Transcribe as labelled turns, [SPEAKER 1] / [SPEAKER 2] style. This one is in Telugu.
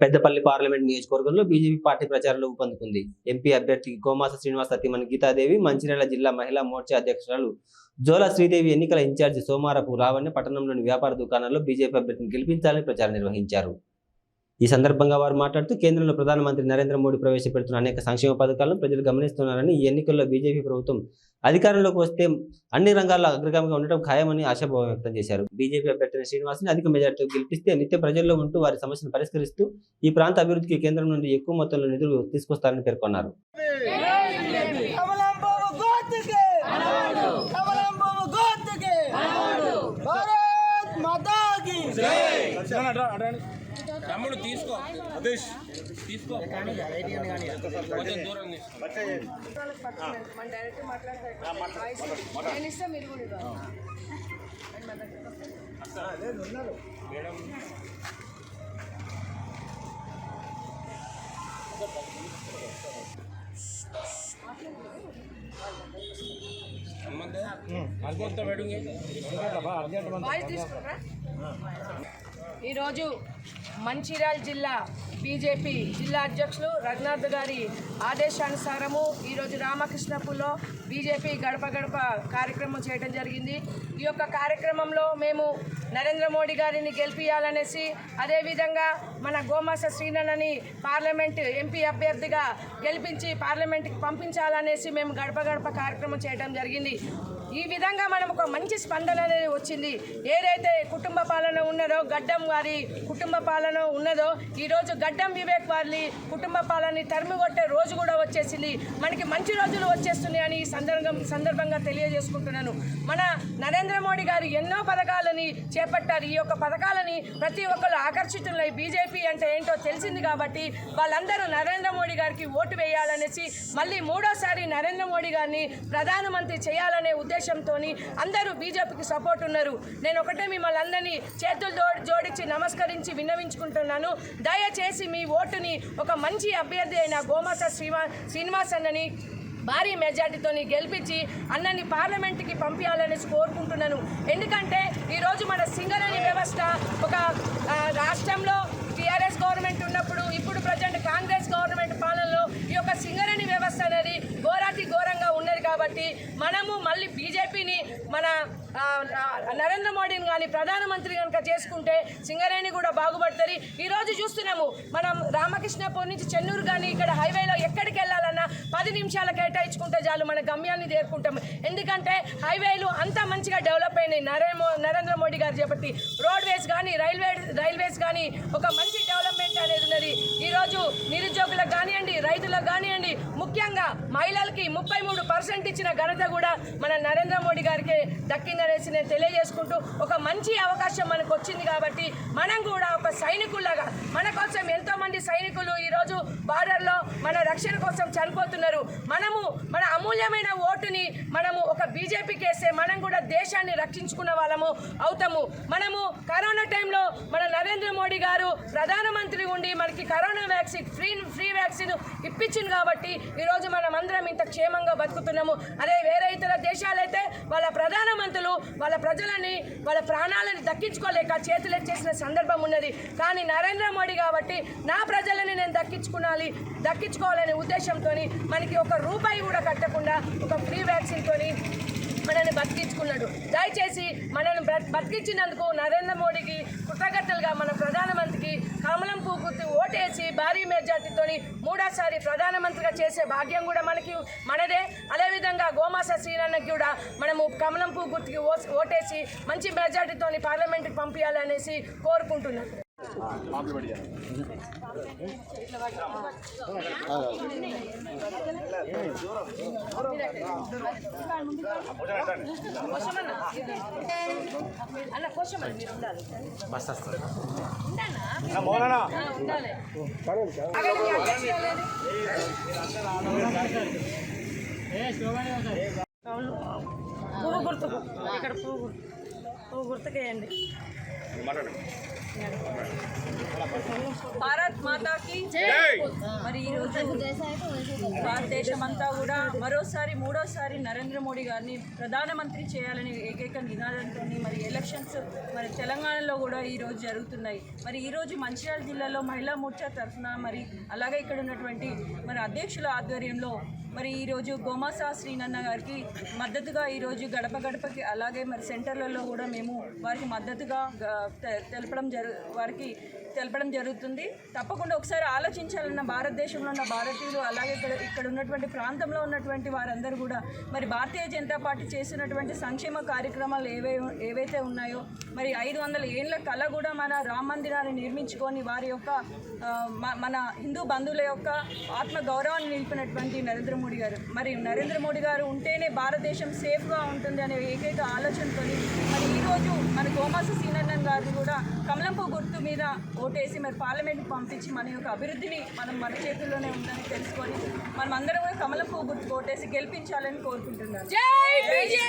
[SPEAKER 1] పెద్దపల్లి పార్లమెంట్ నియోజకవర్గంలో బీజేపీ పార్టీ ప్రచారంలో ఊపందుకుంది. ఎంపీ అభ్యర్థి గోమాస శ్రీనివాస్ సతీమణి గీతాదేవి మంచిర్యాల జిల్లా మహిళా మోర్చా అధ్యక్షురాలు జోలా శ్రీదేవి ఎన్నికల ఇన్ఛార్జి సోమారపు రావణ్య పట్టణంలోని వ్యాపార దుకాణాల్లో బీజేపీ అభ్యర్థిని గెలిపించాలని ప్రచారం నిర్వహించారు. ఈ సందర్భంగా వారు మాట్లాడుతూ కేంద్రంలో ప్రధానమంత్రి నరేంద్ర మోడీ ప్రవేశపెడుతున్న అనేక సంక్షేమ పథకాలను ప్రజలు గమనిస్తున్నారని ఈ ఎన్నికల్లో బీజేపీ ప్రభుత్వం అధికారంలోకి వస్తే అన్ని రంగాల్లో అగ్రగామిగా ఉండటం ఖాయమని ఆశాభావం వ్యక్తం చేశారు. బీజేపీ అభ్యర్థి శ్రీనివాస్ని అధిక మెజార్టీతో గెలిపిస్తే నిత్య ప్రజల్లో ఉంటూ వారి సమస్యను పరిష్కరిస్తూ ఈ ప్రాంత అభివృద్ధికి కేంద్రం నుండి ఎక్కువ మొత్తంలో నిధులు తీసుకొస్తారని పేర్కొన్నారు.
[SPEAKER 2] కమలం
[SPEAKER 3] తమ్ముడు తీసుకో. తీసుకో. కొంచెం దూరం మేడం.
[SPEAKER 4] వాయిస్ తీసుకుంటారా? ఈరోజు మంచిర్యాల జిల్లా బీజేపీ జిల్లా అధ్యక్షులు రఘునాథ్ గారి ఆదేశానుసారము ఈరోజు రామకృష్ణపూర్లో బీజేపీ గడప గడప కార్యక్రమం చేయడం జరిగింది. ఈ యొక్క కార్యక్రమంలో మేము నరేంద్ర మోడీ గారిని గెలిపించాలనేసి అదేవిధంగా మన గోమాస శ్రీనని పార్లమెంట్ ఎంపీ అభ్యర్థిగా గెలిపించి పార్లమెంట్కి పంపించాలనేసి మేము గడప గడప కార్యక్రమం చేయడం జరిగింది. ఈ విధంగా మనం ఒక మంచి స్పందన అనేది వచ్చింది. ఏదైతే కుటుంబ పాలన ఉన్నదో గడ్డం వారి కుటుంబ పాలన ఉన్నదో ఈరోజు గడ్డం వివేక్ వారి కుటుంబ పాలనని తరిమి కొట్టే రోజు కూడా వచ్చేసింది. మనకి మంచి రోజులు వచ్చేస్తున్నాయని ఈ సందర్భం సందర్భంగా తెలియజేసుకుంటున్నాను. మన నరేంద్ర మోడీ గారు ఎన్నో పథకాలని చేపట్టారు. ఈ యొక్క పథకాలని ప్రతి ఒక్కరు ఆకర్షితులై బీజేపీ అంటే ఏంటో తెలిసింది కాబట్టి వాళ్ళందరూ నరేంద్ర మోడీ గారికి ఓటు వేయాలనేసి మళ్ళీ మూడోసారి నరేంద్ర మోడీ గారిని ప్రధానమంత్రి చేయాలనే ఉద్దేశం ఉద్దేశంతో అందరూ బీజేపీకి సపోర్ట్ ఉన్నారు. నేను ఒకటే మిమ్మల్ని అందరినీ చేతులు జోడించి నమస్కరించి విన్నవించుకుంటున్నాను. దయచేసి మీ ఓటుని ఒక మంచి అభ్యర్థి అయిన గోమాస శ్రీవా శ్రీనివాస్ అన్నని భారీ మెజార్టీతో గెలిపించి అన్నని పార్లమెంట్కి పంపించాలనేసి కోరుకుంటున్నాను. ఎందుకంటే ఈరోజు మన సింగరేణి వ్యవస్థ ఒక రాష్ట్రంలో టీఆర్ఎస్ గవర్నమెంట్ ఉన్నప్పుడు ఇప్పుడు ప్రజెంట్ కాంగ్రెస్ గవర్నమెంట్ పాలన ఈ యొక్క సింగరేణి వ్యవస్థ అనేది ఘోరాతి ఘోరంగా ఉన్నది కాబట్టి మనము మళ్ళీ బీజేపీని మన నరేంద్ర మోడీని కానీ ప్రధానమంత్రి కనుక చేసుకుంటే సింగరేణి కూడా బాగుపడుతుంది. ఈరోజు చూస్తున్నాము మనం రామకృష్ణపూర్ నుంచి చెన్నూరు కానీ ఇక్కడ హైవేలో ఎక్కడికి వెళ్ళాలన్నా పది నిమిషాలు కేటాయించుకుంటే చాలు మన గమ్యాన్ని చేరుకుంటాము ఎందుకంటే హైవేలు అంత మంచిగా డెవలప్ అయినాయి. నరేంద్ర నరేంద్ర మోడీ గారు చేపట్టి రోడ్వేస్ కానీ రైల్వే రైల్వేస్ కానీ ఒక మంచి డెవలప్మెంట్ అనేది ఉన్నది. ఈరోజు నిరుద్యోగులకు కానివ్వండి రైతులకు కానివ్వండి ముఖ్యంగా మహిళలకి ముప్పై మూడు పర్సెంట్ ఇచ్చిన ఘనత కూడా మన నరేంద్ర మోడీ గారికి దక్కిందనేసి నేను తెలియజేసుకుంటూ ఒక మంచి అవకాశం మనకు వచ్చింది కాబట్టి మనం కూడా ఒక సైనికుల్లాగా మన కోసం ఎంతో మంది సైనికులు ఈరోజు బార్డర్లో మన రక్షణ కోసం చనిపోతున్నారు. మనము మన అమూల్యమైన ఓటుని మనము ఒక బీజేపీకి వేస్తే మనం కూడా దేశాన్ని రక్షించుకున్న వాళ్ళము అవుతాము. మనము కరోనా టైంలో మన నరేంద్ర మోడీ గారు ప్రధానమంత్రి ఉండి మనకి corona vaccine free free vaccine ఇప్పించింది కాబట్టి ఈరోజు మనం అందరం ఇంత క్షేమంగా బతుకుతున్నాము. అదే వేరే ఇతర దేశాలైతే వాళ్ళ ప్రధానమంత్రులు వాళ్ళ ప్రజలని వాళ్ళ ప్రాణాలను దక్కించుకోలేక చేతులెచ్చేసిన సందర్భం ఉన్నది. కానీ నరేంద్ర మోడీ కాబట్టి నా ప్రజలని నేను దక్కించుకునాలి. దక్కించుకోవాలనే ఉద్దేశంతో మనకి ఒక రూపాయి కూడా కట్టకుండా ఒక ఫ్రీ వ్యాక్సిన్తోని మనల్ని బతికించుకున్నాడు. దయచేసి మనల్ని బతికించినందుకు నరేంద్ర మోడీకి కృతజ్ఞతలుగా మన ప్రధానమంత్రికి కమలం పువ్వు ఓటేసి భారీ మెజార్టీతో మూడోసారి ప్రధానమంత్రిగా చేసే భాగ్యం కూడా మనకి మనదే. అదేవిధంగా గోమాస శ్రీనన్నకి కూడా మనము కమలం పువ్వు ఓ- ఓటేసి మంచి మెజార్టీతో పార్లమెంట్కి పంపించాలనేసి కోరుకుంటున్నాను అన్న ఉండాలి పువ్వు గుర్తుకు ఇక్కడ పువ్వు పువ్వు గుర్తుకేయండి भारत माता की जय
[SPEAKER 5] మరి ఈరోజు భారతదేశం అంతా కూడా మరోసారి మూడోసారి నరేంద్ర మోడీ గారిని ప్రధానమంత్రి చేయాలని ఏకైక నినాదంతో మరి ఎలక్షన్స్ మరి తెలంగాణలో కూడా ఈరోజు జరుగుతున్నాయి. మరి ఈరోజు మంచిర్యాల జిల్లాలో మహిళా మోర్చా తరఫున మరి అలాగే ఇక్కడ ఉన్నటువంటి మరి అధ్యక్షుల ఆధ్వర్యంలో మరి ఈరోజు గోమాసా శ్రీనన్న గారికి మద్దతుగా ఈరోజు గడప గడపకి అలాగే మరి సెంటర్లలో కూడా మేము వారికి మద్దతుగా తెలపడం జరు వారికి తెలపడం జరుగుతుంది. తప్పకుండా ఒకసారి ఆలోచించాలన్న భారతదేశంలో ఉన్న భారతీయులు అలాగే ఇక్కడ ఇక్కడ ఉన్నటువంటి ప్రాంతంలో ఉన్నటువంటి వారందరూ కూడా మరి భారతీయ జనతా పార్టీ చేసినటువంటి సంక్షేమ కార్యక్రమాలు ఏవై ఏవైతే ఉన్నాయో మరి ఐదు వందల ఏళ్ళ కళ కూడా మన రామ మందిరాన్ని నిర్మించుకొని వారి యొక్క మన హిందూ బంధువుల యొక్క ఆత్మ గౌరవాన్ని నిలిపినటువంటి నరేంద్ర మోడీ గారు. మరి నరేంద్ర మోడీ గారు ఉంటేనే భారతదేశం సేఫ్గా ఉంటుంది అనే ఏకైక ఆలోచనతో మరి ఈరోజు మన గోమాస సీనన్నన్ గారిని కూడా కమలంపు గుర్తు మీద ఓటేసి మరి పార్లమెంట్కి పంపించి మన యొక్క అభివృద్ధిని మనం మన చేతుల్లోనే ఉందని తెలుసుకొని మనం అందరం కూడా కమలంపు గుర్తు ఓటేసి గెలిపించాలని కోరుకుంటున్నాను